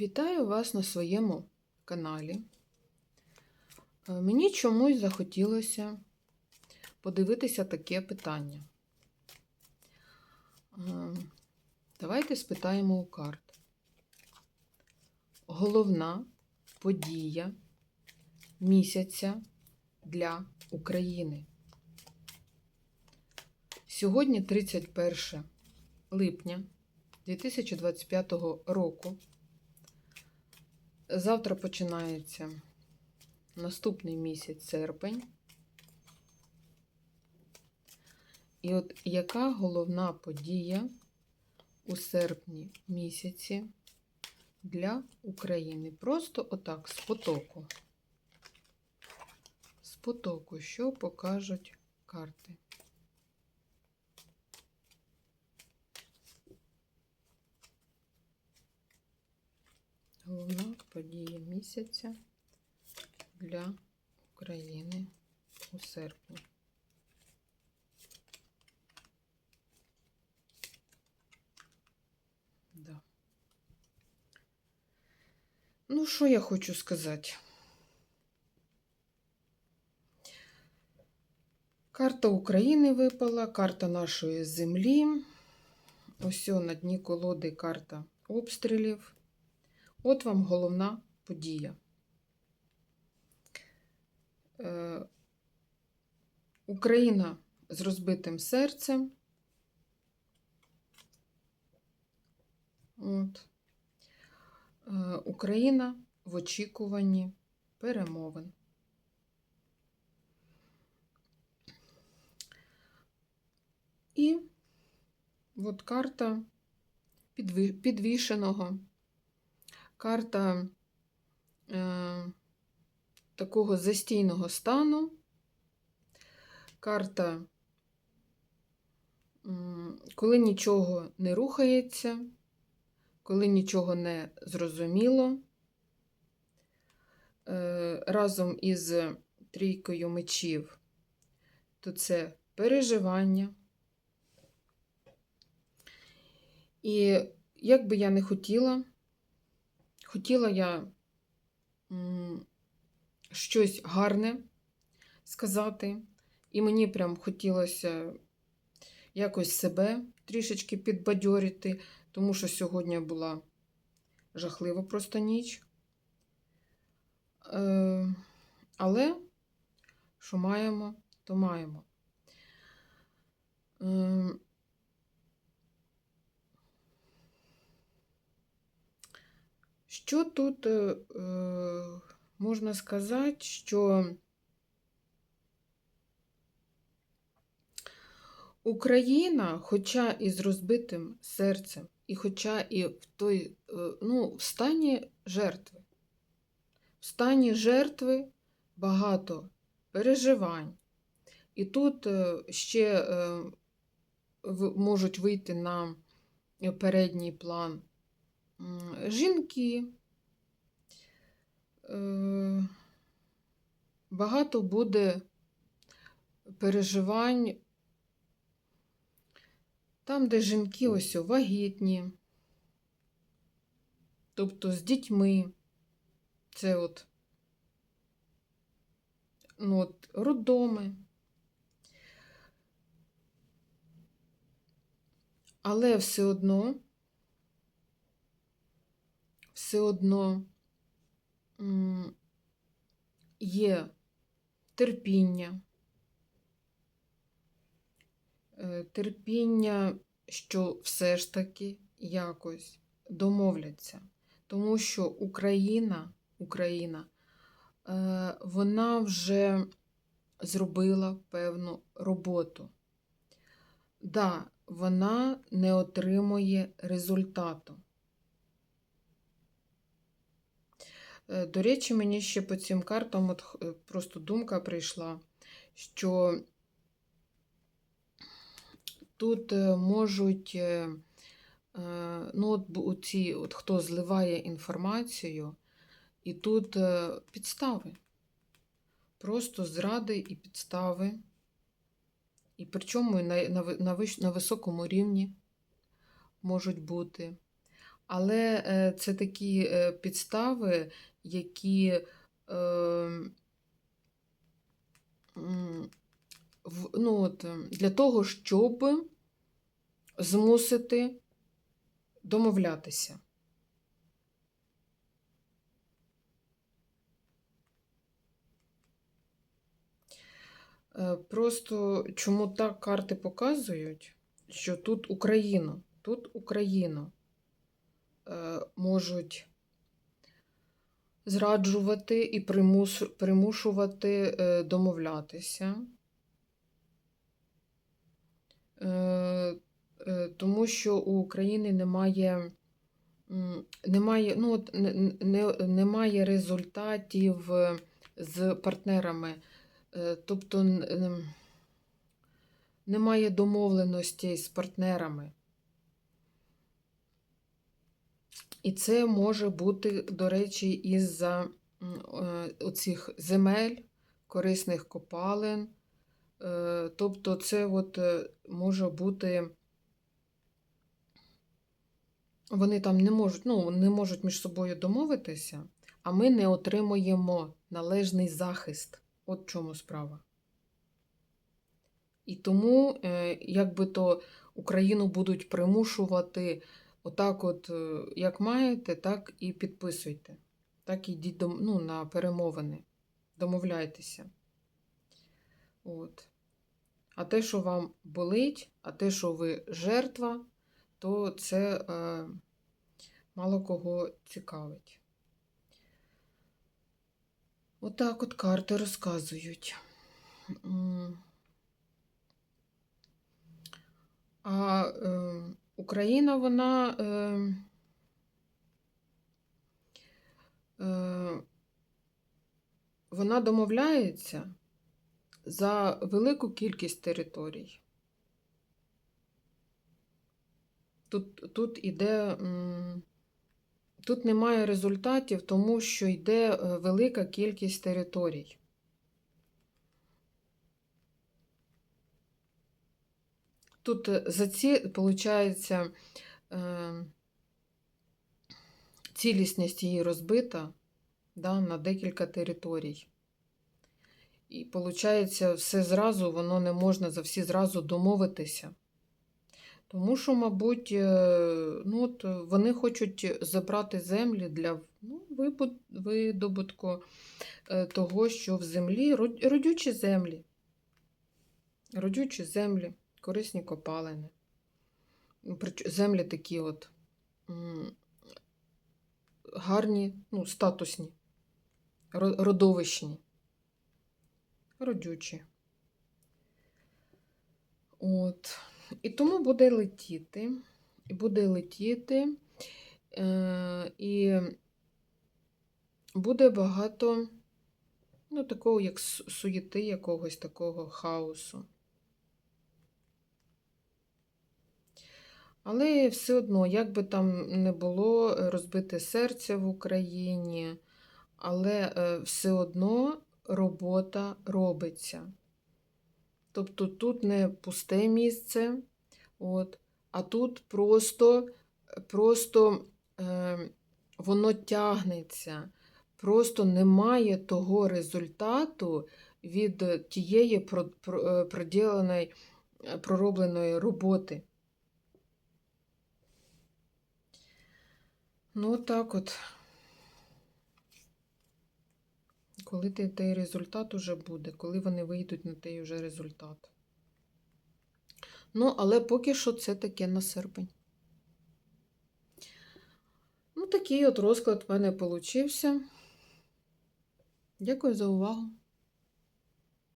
Вітаю вас на своєму каналі. Е, Мені чомусь захотілося подивитися таке питання. Е, Давайте спитаємо у карт. Головна подія місяця для України. Сьогодні 31 липня 2025 року. Завтра починається наступний місяць серпень. І от яка головна подія у серпні місяці для України? Просто отак, з потоку. З потоку, що покажуть карти? Головна подія місяця для України у серпні. Да. Ну, що я хочу сказати? Карта України випала, карта нашої землі. Ось на дні колоди карта обстрілів. От вам головна подія. Е, Україна з розбитим серцем. От. Е, Україна в очікуванні перемовин. І от карта підвішеного карта е, такого застійного стану, карта, коли нічого не рухається, коли нічого не зрозуміло, е, разом із трійкою мечів, то це переживання. І як би я не хотіла, Хотіла я щось гарне сказати, і мені прям хотілося якось себе трішечки підбадьорити, тому що сьогодні була жахлива просто ніч. Е, але що маємо, то маємо. Е, Що тут е, е, можна сказати, що Україна, хоча і з розбитим серцем, і хоча і в той, е, ну, в стані жертви, в стані жертви багато переживань. І тут е, ще можуть вийти на передній план жінки. Е, Багато буде переживань там, де жінки ось вагітні, тобто з дітьми. Це от, ну, от роддоми. Але все одно, все одно є терпіння, е, терпіння, що все ж таки якось домовляться. Тому що Україна, Україна, е, вона вже зробила певну роботу. Да, вона не отримує результату. Е, До речі, мені ще по цим картам от е, просто думка прийшла, що тут е, можуть, е, е, ну, от бу- ці, от хто зливає інформацію, і тут е, підстави. Просто зради і підстави. І причому на, на, на, на високому рівні можуть бути. Але е, це такі е, підстави, які е, в- ну, от, е, для того, щоб змусити домовлятися. Е, Просто чому так карти показують, що тут Україну, тут Україну е, можуть зраджувати і примушувати е, домовлятися. Е, е, Тому що у України немає, немає, ну, от, не, не, немає результатів з партнерами. Тобто ем, немає домовленостей з партнерами. І це може бути, до речі, із-за е, оцих земель, корисних копалин. Е, Тобто це от е, може бути. Вони там не можуть, ну, не можуть між собою домовитися, а ми не отримуємо належний захист. От в чому справа. І тому, е, як би то Україну будуть примушувати отак, от, е, як маєте, так і підписуйте. Так ідіть дом- ну, на перемовини. Домовляйтеся. От. А те, що вам болить, а те, що ви жертва, то це е, мало кого цікавить. Отак от карти розказують. А е, Україна, вона е, е, вона домовляється за велику кількість територій. Тут, тут іде, тут немає результатів, тому що йде е, велика кількість територій. Тут е, за ці, виходить, цілісність її розбита да, на декілька територій. І виходить, все зразу, воно не можна за всі зразу домовитися. Тому що, мабуть, е, ну, от вони хочуть забрати землі для ну, видобутку е, того, що в землі родючі землі. Родючі землі, корисні копалини. Ну, Землі такі от гарні, ну, статусні, родовищні, родючі. От. І тому буде летіти, і буде летіти, е, і буде багато ну, такого, як суєти, якогось такого хаосу. Але все одно, як би там не було е, розбите серце в Україні, але е, все одно робота робиться. Тобто тут не пусте місце, от, а тут просто, просто е, воно тягнеться, просто немає того результату від тієї е, проділеної, проробленої роботи. Ну, так от. Коли той результат уже буде, коли вони вийдуть на той уже результат. Ну, але поки що це таке на серпень. Ну, такий от розклад в мене получився. Дякую за увагу.